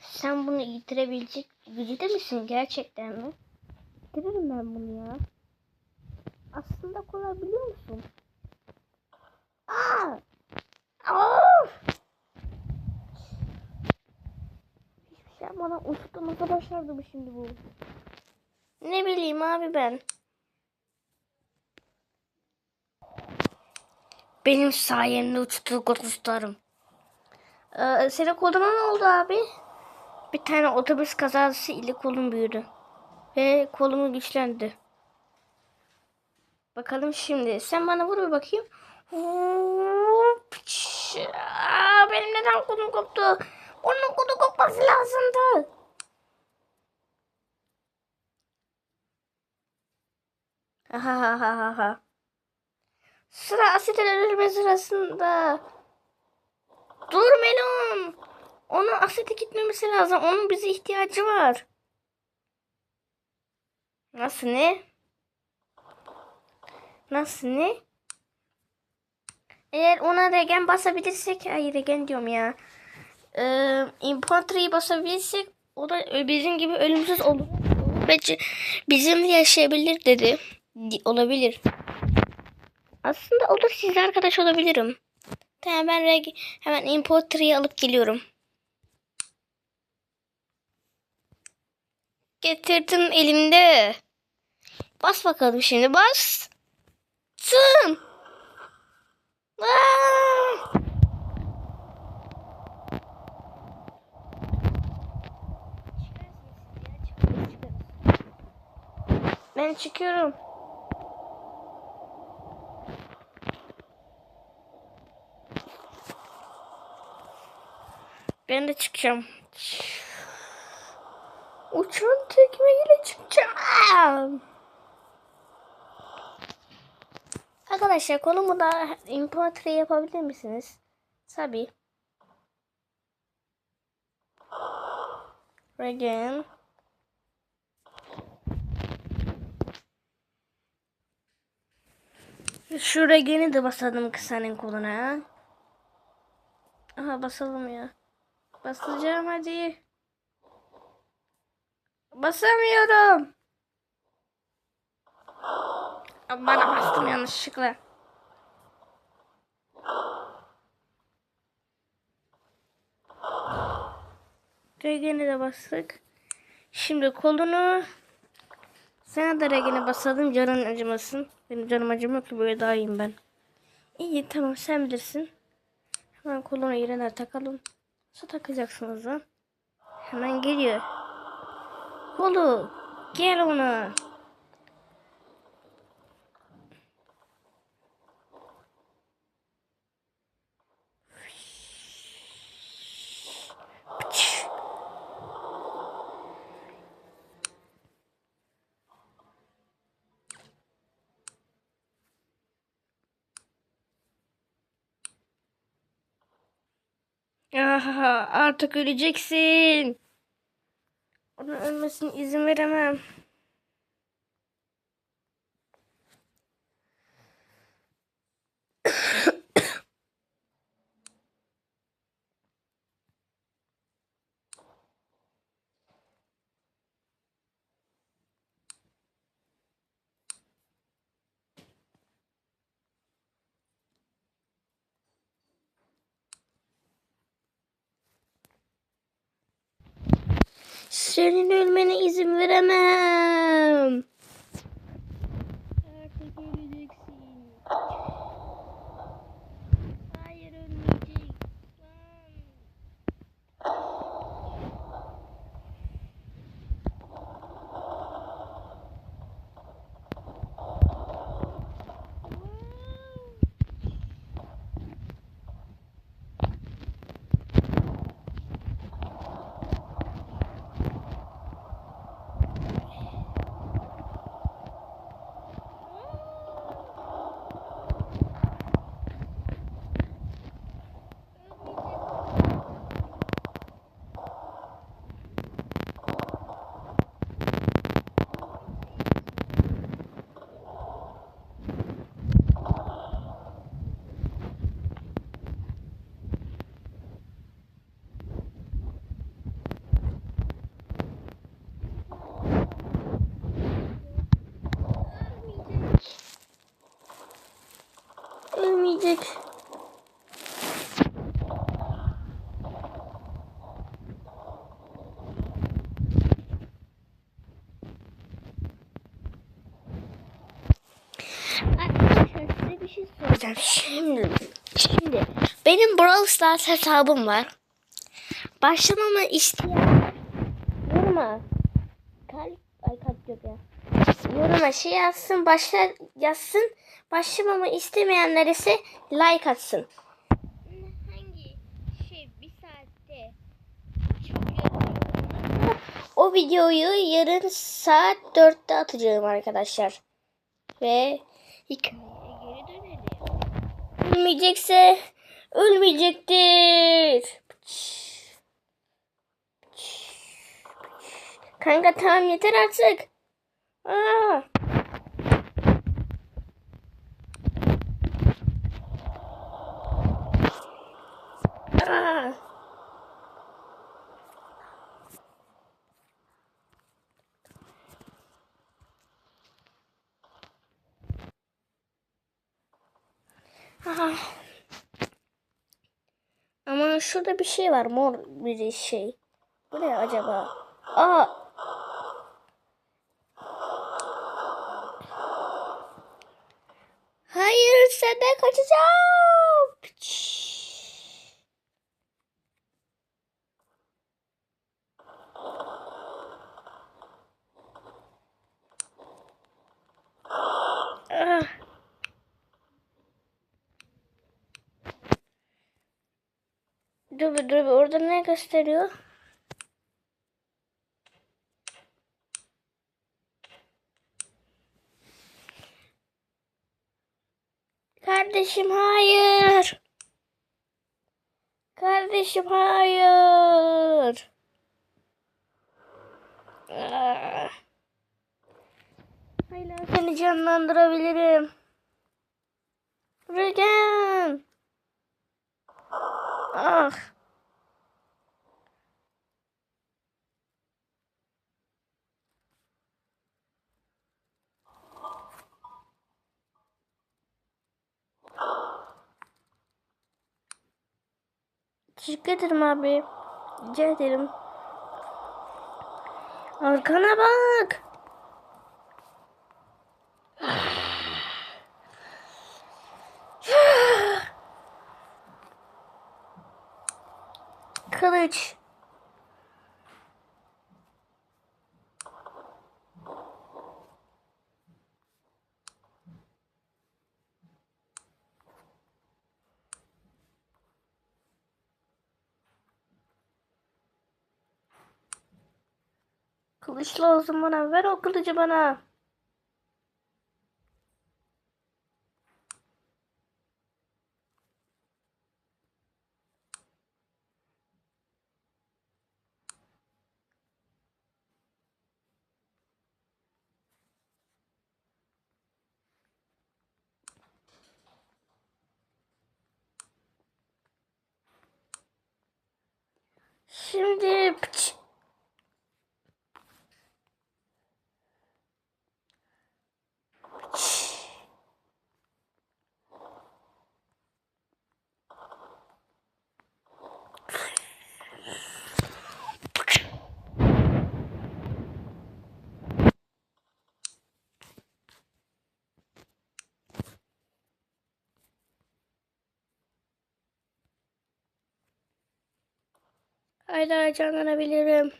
Sen bunu yitirebilecek gücüde misin gerçekten mi? Yitiririm ben bunu ya. Aslında kolay biliyor musun? Aa! Of! Hiçbir şey yapmadan uçtu. Nasıl başardı bu şimdi bu? Ne bileyim abi ben. Benim sayemde uçtu kutluslarım. Ee, senin koluna ne oldu abi? Bir tane otobüs kazası ile kolum büyüdü. Ve kolumu güçlendi. Bakalım şimdi. Sen bana vur bir bakayım. Aa, Benim neden kolum koptu? Onun kolu kopması lazımdı. Ha ha ha ha ha. Sıra asetil ölürme sırasında. Dur Melon. Onun asete gitmemesi lazım. Onun bize ihtiyacı var. Nasıl ne? Nasıl ne? Eğer ona regen basabilirsek, ay regen diyorum ya. Ee, Infantry'yi basabilirsek o da bizim gibi ölümsüz olur. Bence bizimle yaşayabilir dedi. Di- Olabilir. Aslında o da sizle arkadaş olabilirim. Tamam ben reg hemen Infantry'yi alıp geliyorum. Getirdim elimde. Bas bakalım şimdi bas. Tın. Aa! Ben çıkıyorum. Ben de çıkacağım. Uçan tekmeyle çıkacağım. Arkadaşlar kolumu da import yapabilir misiniz? Tabii. Regen. Şu regeni de basalım kısanın koluna. Aha basalım ya. Basacağım hadi. Basamıyorum. Bana bastım yanlışlıkla. Regeni de bastık. Şimdi kolunu sana da regeni basalım canın acımasın. Benim canım acımıyor ki böyle daha iyiyim ben. İyi tamam sen bilirsin. Hemen kolunu yerine takalım. Nasıl takacaksınız lan? Hemen geliyor. Kolu gel ona. Artık öleceksin. Onun ölmesine izin veremem. Senin ölmene izin veremem. Size bir şey soracağım. Şimdi, şimdi benim Brawl Stars hesabım var. Başlamamı isteyen yoruma kalp ay kalp yok ya. Yoruma şey yazsın başla yazsın. Başlamamı istemeyenler ise like atsın. Hangi şey bir saatte O videoyu yarın saat 4'te atacağım arkadaşlar. Ve hikayeye geri dönelim. Ölmeyecekse ölmeyecektir. Kanka tamam yeter artık. Aa. Aa. Ama şurada bir şey var mor bir şey. Bu ne acaba? Aa. Hayır senden kaçacağım. Dur bir dur bir orada ne gösteriyor? Kardeşim hayır. Kardeşim hayır. Ah. Hala seni canlandırabilirim. Regen. Ah. Teşekkür ederim abi. Rica ederim. Arkana bak. Kılıç. Kılıç lazım bana. Ver o kılıcı bana. Şimdi Haydi canlanabilirim.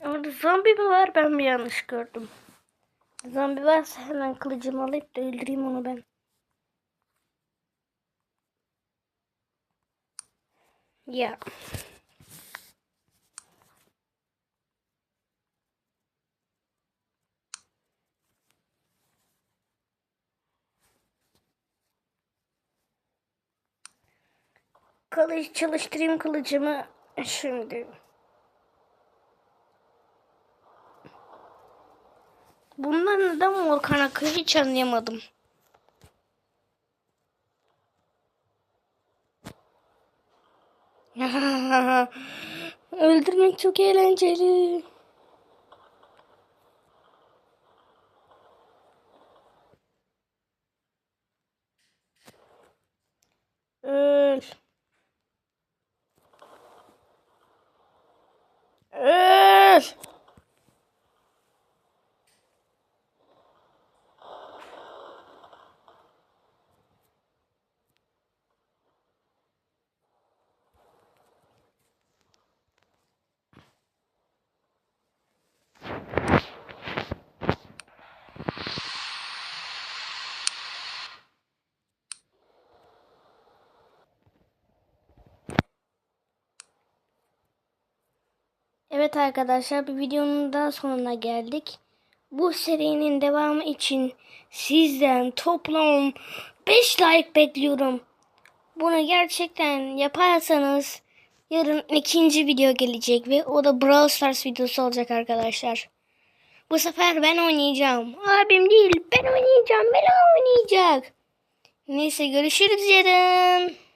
Orada zombi mi var ben mi yanlış gördüm? Zombi varsa hemen kılıcımı alıp da öldüreyim onu ben. Ya. Kılıç çalıştırayım kılıcımı şimdi. Bundan neden mor kan akıyor hiç anlayamadım. Öldürmek çok eğlenceli. Evet arkadaşlar bir videonun daha sonuna geldik. Bu serinin devamı için sizden toplam 5 like bekliyorum. Bunu gerçekten yaparsanız yarın ikinci video gelecek ve o da Brawl Stars videosu olacak arkadaşlar. Bu sefer ben oynayacağım. Abim değil ben oynayacağım. Bela oynayacak. Neyse görüşürüz yarın.